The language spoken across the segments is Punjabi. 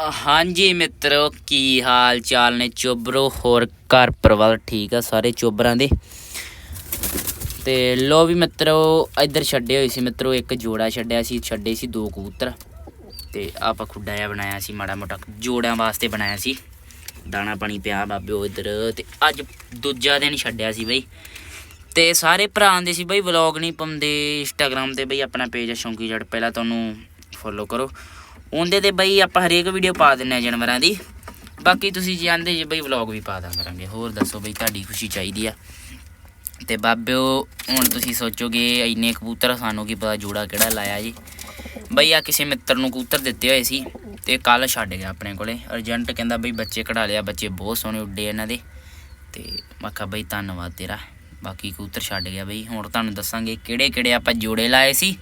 ਹਾਂਜੀ ਮਿੱਤਰੋ, ਕੀ ਹਾਲ ਚਾਲ ਨੇ? ਚੋਬਰੋ, ਹੋਰ ਘਰ ਪਰਿਵਾਰ ਠੀਕ ਆ ਸਾਰੇ ਚੋਬਰਾਂ ਦੇ? ਤੇ ਲੋ ਵੀ ਮਿੱਤਰੋ, ਇੱਧਰ ਛੱਡੇ ਹੋਏ ਸੀ ਮਿੱਤਰੋ, ਇੱਕ ਜੋੜਾ ਛੱਡਿਆ ਸੀ, ਛੱਡੇ ਸੀ ਦੋ ਕਬੂਤਰ। ਤੇ ਆਪਾਂ ਖੁੱਡਾ ਜਿਹਾ ਬਣਾਇਆ ਸੀ, ਮਾੜਾ ਮੋਟਾ ਜੋੜਿਆਂ ਵਾਸਤੇ ਬਣਾਇਆ ਸੀ। ਦਾਣਾ ਪਾਣੀ ਪਿਆ ਬਾਬੇ ਉਹ ਇੱਧਰ, ਤੇ ਅੱਜ ਦੂਜਾ ਦਿਨ ਛੱਡਿਆ ਸੀ ਬਈ। ਤੇ ਸਾਰੇ ਭਰਾ ਦੇ ਸੀ ਬਈ, ਵਲੌਗ ਨਹੀਂ ਪਾਉਂਦੇ ਇੰਸਟਾਗ੍ਰam ਤੇ ਬਈ ਆਪਣਾ ਪੇਜ ਸ਼ੌਂਕੀ ਜੜ ਪਹਿਲਾਂ ਤੁਹਾਨੂੰ ਫੋਲੋ ਕਰੋ। ਉਹਦੇ ਤੇ ਬਈ ਆਪਾਂ ਹਰੇਕ ਵੀਡੀਓ ਪਾ ਦਿੰਨੇ ਆ ਜਾਨਵਰਾਂ ਦੀ। ਬਾਕੀ ਤੁਸੀਂ ਜਾਣਦੇ ਜੇ ਬਈ ਵਲੌਗ ਵੀ ਪਾ ਦਾਂ ਕਰਾਂਗੇ। ਹੋਰ ਦੱਸੋ ਬਈ ਤੁਹਾਡੀ ਖੁਸ਼ੀ ਚਾਹੀਦੀ ਆ। ਤੇ ਬਾਬਿਓ, ਹੁਣ ਤੁਸੀਂ ਸੋਚੋਗੇ ਇੰਨੇ ਕਬੂਤਰ ਸਾਨੂੰ ਕੀ ਪਤਾ ਜੋੜਾ ਕਿਹੜਾ ਲਾਇਆ ਜੀ। ਬਈ ਆ ਕਿਸੇ ਮਿੱਤਰ ਨੂੰ ਕਬੂਤਰ ਦਿੱਤੇ ਹੋਏ ਸੀ ਤੇ ਕੱਲ ਛੱਡ ਗਿਆ ਆਪਣੇ ਕੋਲੇ। ਅਰਜੈਂਟ ਕਹਿੰਦਾ ਬਈ ਬੱਚੇ ਕਢਾ ਲਿਆ, ਬੱਚੇ ਬਹੁਤ ਸੋਹਣੇ ਉੱਡੇ ਇਹਨਾਂ ਦੇ। ਤੇ ਮੈਂ ਕਿਹਾ ਬਈ ਧੰਨਵਾਦ ਤੇਰਾ। ਬਾਕੀ ਕਬੂਤਰ ਛੱਡ ਗਿਆ ਬਈ। ਹੁਣ ਤੁਹਾਨੂੰ ਦੱਸਾਂਗੇ ਕਿਹੜੇ ਕਿਹੜੇ ਆਪਾਂ ਜੋੜੇ ਲਾਏ ਸੀ।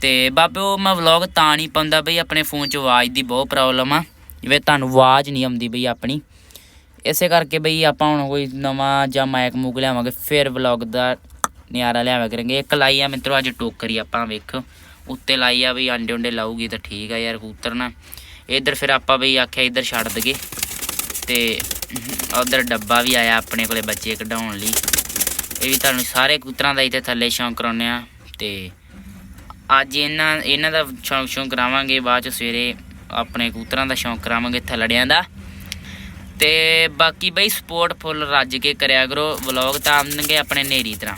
ਤੇ ਉਹ ਮੈਂ ਵਲੌਗ ਤਾਂ ਨਹੀਂ ਪਾਉਂਦਾ ਬਈ, ਆਪਣੇ ਫੋਨ 'ਚ ਆਵਾਜ਼ ਦੀ ਬਹੁਤ ਪ੍ਰੋਬਲਮ ਆ। ਜਿਵੇਂ ਤੁਹਾਨੂੰ ਆਵਾਜ਼ ਨਹੀਂ ਆਉਂਦੀ ਬਈ ਆਪਣੀ। ਇਸੇ ਕਰਕੇ ਬਈ ਆਪਾਂ ਹੁਣ ਕੋਈ ਨਵਾਂ ਜਾਂ ਮਾਈਕ ਮੂਕ ਲਿਆਵਾਂਗੇ, ਫਿਰ ਵਲੌਗ ਦਾ ਨਿਆਰਾ ਲਿਆਵਾ ਕਰਾਂਗੇ। ਇੱਕ ਲਾਈ ਆ ਮਿੱਤਰੋ, ਅੱਜ ਟੋਕਰੀ ਆਪਾਂ ਵੇਖੋ। ਉੱਤੇ ਲਾਈ ਆ ਬਈ ਆਂਡੇ ਉਂਡੇ ਲਾਊਗੀ ਤਾਂ ਠੀਕ ਆ ਯਾਰ ਕਬੂਤਰ ਨਾ ਇੱਧਰ ਫਿਰ ਆਪਾਂ ਬਈ ਆਖਿਆ ਇੱਧਰ ਛੱਡ ਦਗੇ ਤੇ ਉਧਰ ਡੱਬਾ ਵੀ ਆਇਆ ਆਪਣੇ ਕੋਲੇ ਬੱਚੇ ਕਢਾਉਣ ਲਈ। ਇਹ ਵੀ ਤੁਹਾਨੂੰ ਸਾਰੇ ਕਬੂਤਰਾਂ ਦਾ ਇੱਥੇ ਥੱਲੇ ਸ਼ੌਂਕ ਕਰਾਉਂਦੇ ਆ। ਤੇ ਅੱਜ ਇਹਨਾਂ ਇਹਨਾਂ ਦਾ ਸ਼ੌਂਕ ਸ਼ੌਂਕ ਕਰਾਵਾਂਗੇ, ਬਾਅਦ ਚ ਸਵੇਰੇ ਆਪਣੇ ਕਬੂਤਰਾਂ ਦਾ ਸ਼ੌਂਕ ਕਰਾਵਾਂਗੇ ਥੱਲੜਿਆਂ ਦਾ। ਤੇ ਬਾਕੀ ਬਈ ਸਪੋਰਟ ਫੁੱਲ ਰੱਜ ਕੇ ਕਰਿਆ ਕਰੋ ਵਲੌਗ ਤਾਂ ਆਉਣਗੇ ਆਪਣੇ ਨੇਰੀ ਤਰ੍ਹਾਂ।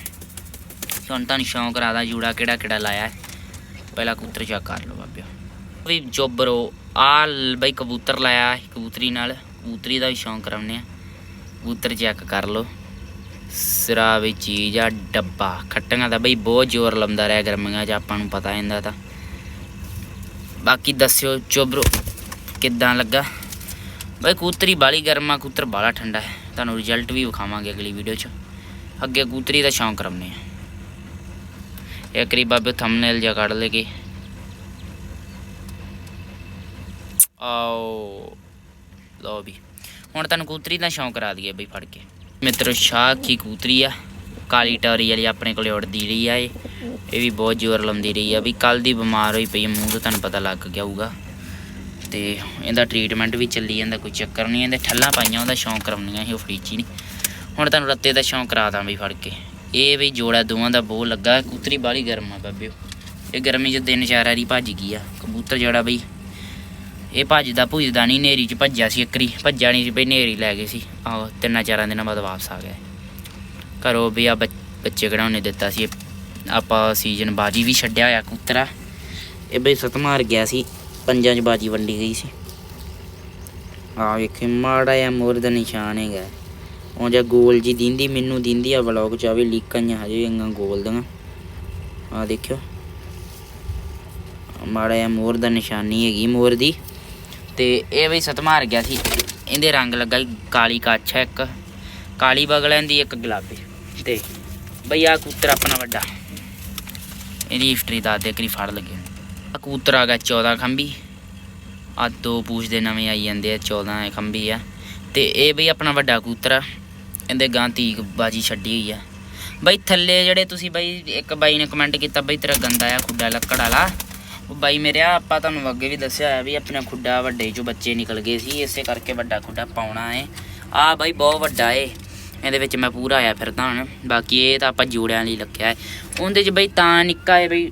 ਹੁਣ ਤੁਹਾਨੂੰ ਸ਼ੌਂਕ ਕਰਾਦਾ ਜੂੜਾ ਕਿਹੜਾ ਕਿਹੜਾ ਲਾਇਆ ਪਹਿਲਾਂ ਕਬੂਤਰ ਚੈੱਕ ਕਰ ਲਓ ਬਾਬਿਓ। ਵੀ ਜੋਬਰੋ ਆ ਬਈ ਕਬੂਤਰ ਲਾਇਆ ਕਬੂਤਰੀ ਨਾਲ। ਕਬੂਤਰੀ ਦਾ ਵੀ ਸ਼ੌਂਕ ਕਰਾਉਨੇ ਆ ਕਬੂਤਰ ਚੈੱਕ ਕਰ ਲਓ। ਸਿਰਾ ਵੀ ਚੀਜ਼ ਆ, ਡੱਬਾ। ਖੱਟੀਆਂ ਦਾ ਬਈ ਬਹੁਤ ਜ਼ੋਰ ਲੰਦਾ ਰਿਹਾ ਗਰਮੀਆਂ 'ਚ, ਆਪਾਂ ਨੂੰ ਪਤਾ ਇਹਦਾ ਤਾਂ। ਬਾਕੀ ਦੱਸਿਓ ਚੋਬਰੋ, ਕਿੱਦਾਂ ਲੱਗਾ? ਬਈ ਕਬੂਤਰੀ ਬਾਲੀ ਗਰਮਾ ਕਬੂਤਰ ਬਾਲਾ ਠੰਡਾ ਹੈ। ਤੁਹਾਨੂੰ ਰਿਜ਼ਲਟ ਵੀ ਵਿਖਾਵਾਂਗੇ ਅਗਲੀ ਵੀਡੀਓ 'ਚ। ਅੱਗੇ ਕੂਤਰੀ ਦਾ ਸ਼ੌਂਕ ਕਰਾਉਨੇ ਆ ਇਹ ਕਰੀ ਬਾਬੇ ਥੰਬਨੇਲ ਜਿਹਾ ਕੱਢ ਲੇਗੇ ਆਓ। ਲਓ ਵੀ। ਹੁਣ ਤੁਹਾਨੂੰ ਕੂਤਰੀ ਦਾ ਸ਼ੌਂਕ ਕਰਾ ਦਈਏ ਬਈ ਫੜ ਕੇ। ਮਿੱਤਰੋ ਸ਼ਾਹ ਕੀ ਕਬੂਤਰੀ ਆ? ਕਾਲੀ ਟਾਰੀ ਵਾਲੀ ਆਪਣੇ ਕੋਲੇ ਉੜਦੀ ਰਹੀ ਆ ਇਹ। ਇਹ ਵੀ ਬਹੁਤ ਜ਼ੋਰ ਲਾਉਂਦੀ ਰਹੀ ਆ ਵੀ ਕੱਲ ਦੀ ਬਿਮਾਰ ਹੋਈ ਪਈ ਆ, ਮੂੰਹ ਤੋਂ ਤੁਹਾਨੂੰ ਪਤਾ ਲੱਗ ਗਿਆ ਹੋਊਗਾ। ਤੇ ਇਹਦਾ ਟ੍ਰੀਟਮੈਂਟ ਵੀ ਚੱਲੀ ਜਾਂਦਾ ਕੋਈ ਚੱਕਰ ਨਹੀਂ ਇਹਦੇ ਠੱਲਾਂ ਪਾਈਆਂ ਉਹਦਾ ਸ਼ੌਂਕ ਕਰਾਉਣੀਆਂ ਸੀ ਉਹ ਫਰੀਚੀ ਨਹੀਂ ਹੁਣ ਤੁਹਾਨੂੰ ਰੱਤੇ ਦਾ ਸ਼ੌਂਕ ਕਰਾ ਦਾਂ ਵੀ ਫੜ ਕੇ। ਇਹ ਵੀ ਜੋੜਾ ਦੋਵਾਂ ਦਾ ਬਹੁਤ ਲੱਗਾ ਕੂਤਰੀ ਬਾਲੀ ਗਰਮ ਆ ਬਾਬਿਓ। ਇਹ ਗਰਮੀ 'ਚ ਦਿਨ ਚਾਰ ਵਾਰੀ ਭੱਜ ਗਈ ਆ। ਕਬੂਤਰ ਜਿਹੜਾ ਬਈ ਇਹ ਭੱਜਦਾ ਭੁੱਜਦਾ ਨਹੀਂ ਨੇਰੀ 'ਚ ਭੱਜਿਆ ਸੀ ਇੱਕਰੀ ਭੱਜਿਆ ਨਹੀਂ ਸੀ ਬਈ ਨੇਰੀ ਲੈ ਗਏ ਸੀ। ਆਹੋ, ਤਿੰਨਾਂ ਚਾਰਾਂ ਦਿਨਾਂ ਬਾਅਦ ਵਾਪਸ ਆ ਗਿਆ ਘਰੋਂ ਵੀ ਆ ਬੱਚ- ਬੱਚੇ ਕਢਾਉਣੇ ਦਿੱਤਾ ਸੀ। ਆਪਾਂ ਸੀਜ਼ਨ ਬਾਜੀ ਵੀ ਛੱਡਿਆ ਹੋਇਆ ਕੁੱਤਰਾ ਇਹ ਬਈ ਸਤ ਮਾਰ ਗਿਆ ਸੀ। ਪੰਜਾਂ 'ਚ ਬਾਜੀ ਵੰਡੀ ਗਈ ਸੀ। ਆ ਵੇਖੇ, ਮਾੜਾ ਜਿਹਾ ਮੋਰ ਦਾ ਨਿਸ਼ਾਨ ਹੈਗਾ। ਉਹ ਜੇ ਗੋਲ ਜੀ ਦਿੰਦੀ, ਮੈਨੂੰ ਦਿੰਦੀ ਆ ਵਲੌਗ ਚ ਆਵੇ ਲੀਕਾਂ ਹਜੇ ਇੰਗਾ ਗੋਲ ਦੀਆਂ। ਆ ਦੇਖਿਓ। ਮਾੜਾ ਜਿਹਾ ਮੋਰ ਦਾ ਨਿਸ਼ਾਨੀ ਹੈਗੀ, ਮੋਰ ਦੀ। ਤੇ ਇਹ ਬਈ ਸਤ ਮਾਰ ਗਿਆ ਸੀ। ਇਹਦੇ ਰੰਗ ਲੱਗਾ ਸੀ ਕਾਲੀ ਕੱਛ ਹੈ ਇੱਕ। ਕਾਲੀ ਬਗਲਾਂ ਦੀ ਇੱਕ ਗੁਲਾਬੀ। ਤੇ ਬਈ ਆ ਕੂਤਰ ਆਪਣਾ ਵੱਡਾ। ਇਹਦੀ ਹਿਸਟਰੀ ਦੱਸ ਦੇ ਕਰੀ ਫੜ ਲੱਗੇ ਆ ਕਬੂਤਰ ਆ ਗਿਆ 14 ਖੰਭੀ। ਆ ਦੋ ਪੂਛ ਦੇ ਨਵੇਂ ਆਈ ਜਾਂਦੇ ਆ 14 ਖੰਭੀ ਆ। ਤੇ ਇਹ ਬਈ ਆਪਣਾ ਵੱਡਾ ਕਬੂਤਰ ਆ। ਇਹਦੇ ਗਾਂ ਧੀਕ ਬਾਜੀ ਛੱਡੀ ਹੋਈ ਆ। ਬਈ ਥੱਲੇ ਜਿਹੜੇ ਤੁਸੀਂ ਬਈ ਇੱਕ ਬਾਈ ਨੇ ਕਮੈਂਟ ਕੀਤਾ, ਬਈ ਤੇਰਾ ਗੰਦਾ ਆ, ਖੁੱਡਾ ਲੱਕੜ ਵਾਲਾ। ਉਹ ਬਾਈ ਮੇਰੇ, ਆਪਾਂ ਤੁਹਾਨੂੰ ਅੱਗੇ ਵੀ ਦੱਸਿਆ ਹੋਇਆ ਵੀ ਆਪਣਾ ਖੁੱਡਾ ਵੱਡੇ ਚੋਂ ਬੱਚੇ ਨਿਕਲ ਗਏ ਸੀ, ਇਸੇ ਕਰਕੇ ਵੱਡਾ ਖੁੱਡਾ ਪਾਉਣਾ ਹੈ ਆ ਬਾਈ ਬਹੁਤ ਵੱਡਾ ਏ। ਇਹਦੇ ਵਿੱਚ ਮੈਂ ਪੂਰਾ ਆਇਆ ਫਿਰਦਾ ਹੁਣ। ਬਾਕੀ ਇਹ ਤਾਂ ਆਪਾਂ ਜੋੜਿਆਂ ਲਈ ਲੱਗਿਆ ਹੈ ਉਹਦੇ 'ਚ ਬਈ ਤਾਂ ਨਿੱਕਾ ਹੈ ਬਈ,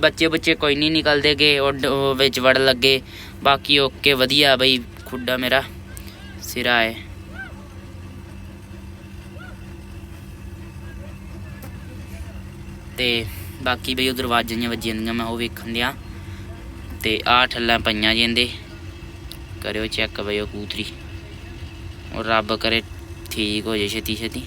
ਬੱਚੇ ਬੱਚੇ ਕੋਈ ਨਹੀਂ ਨਿਕਲਦੇ ਗਏ ਉਹ ਵਿੱਚ ਵੜ ਲੱਗੇ। ਬਾਕੀ ਓਕੇ, ਵਧੀਆ ਬਈ ਖੁੱਡਾ ਮੇਰਾ, ਸਿਰਾ ਹੈ ਤੇ ਬਾਕੀ ਬਈ ਉਹ ਦਰਵਾਜ਼ੀਆਂ ਵੱਜੀਆਂ ਦੀਆਂ ਮੈਂ ਉਹ ਵੇਖਣ ਦਿਆ। ਤੇ ਆ ਠੱਲਾਂ ਪਈਆਂ ਜਿੰਦੇ ਕਰਿਓ ਚੈੱਕ ਬਈ ਉਹ ਕੂਤਰੀ। ਉਹ ਰੱਬ ਕਰੇ, ਠੀਕ ਹੋ ਜੇ ਛੇਤੀ ਛੇਤੀ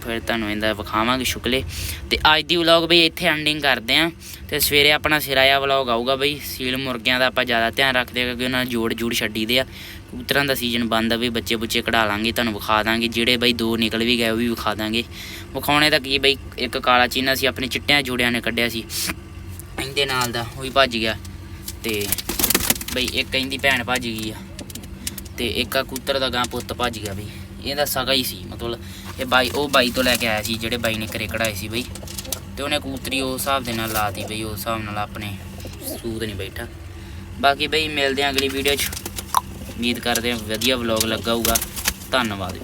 ਫਿਰ ਤੁਹਾਨੂੰ ਇਹਦਾ ਵਿਖਾਵਾਂਗੇ ਸ਼ੁਕਲੇ। ਤੇ ਅੱਜ ਦੀ ਵਲੌਗ ਬਈ ਇੱਥੇ ਐਂਡਿੰਗ ਕਰਦੇ ਆਂ। ਤੇ ਸਵੇਰੇ ਆਪਣਾ ਸਿਰਾਇਆ ਵਲੌਗ ਆਊਗਾ ਬਈ। ਸੀਲ ਮੁਰਗਿਆਂ ਦਾ ਆਪਾਂ ਜ਼ਿਆਦਾ ਧਿਆਨ ਰੱਖਦੇ ਹਾਂ ਕਿਉਂਕਿ ਉਹਨਾਂ ਨੂੰ ਜੋੜ ਜੂੜ ਛੱਡੀ ਦੇ ਆ। ਕਬੂਤਰਾਂ ਦਾ ਸੀਜ਼ਨ ਬੰਦ ਆ ਵੀ ਬੱਚੇ ਬੁੱਚੇ ਕਢਾ ਲਾਂਗੇ, ਤੁਹਾਨੂੰ ਵਿਖਾ ਦਾਂਗੇ। ਜਿਹੜੇ ਬਈ ਦੋ ਨਿਕਲ ਵੀ ਗਏ ਉਹ ਵੀ ਵਿਖਾ ਦਾਂਗੇ। ਵਿਖਾਉਣੇ ਤਾਂ ਕੀ ਬਈ, ਇੱਕ ਕਾਲਾ ਚੀਨਾ ਸੀ, ਆਪਣੇ ਚਿੱਟਿਆਂ ਜੋੜਿਆਂ ਨੇ ਕੱਢਿਆ ਸੀ। ਇਹਦੇ ਨਾਲ ਦਾ ਉਹ ਵੀ ਭੱਜ ਗਿਆ। ਤੇ ਬਈ ਇੱਕ ਇਹਦੀ ਭੈਣ ਭੱਜ ਗਈ ਆ। ਤੇ ਇੱਕ ਆ ਕੂਤਰ ਦਾ ਗਾਂ ਪੁੱਤ ਭੱਜ ਗਿਆ ਬਈ। ਇਹਦਾ ਸਗਾ ਹੀ ਸੀ, ਮਤਲਬ ਇਹ ਬਾਈ, ਉਹ ਬਾਈ ਤੋਂ ਲੈ ਕੇ ਆਇਆ ਸੀ, ਜਿਹੜੇ ਬਾਈ ਨੇ ਘਰੇ ਕਢਾਏ ਸੀ ਬਈ। ਤੇ ਉਹਨੇ ਕੂਤਰੀ ਉਸ ਹਿਸਾਬ ਦੇ ਨਾਲ ਲਾਤੀ ਬਈ ਉਸ ਹਿਸਾਬ ਨਾਲ ਆਪਣੇ ਸੂਦ ਨਹੀਂ ਬੈਠਾ। ਬਾਕੀ ਬਈ, ਮਿਲਦੇ ਆਂ ਅਗਲੀ ਵੀਡੀਓ 'ਚ। ਉਮੀਦ ਕਰਦੇ ਹਾਂ ਵਧੀਆ ਵਲੌਗ ਲੱਗਾ ਹੋਊਗਾ ਧੰਨਵਾਦ।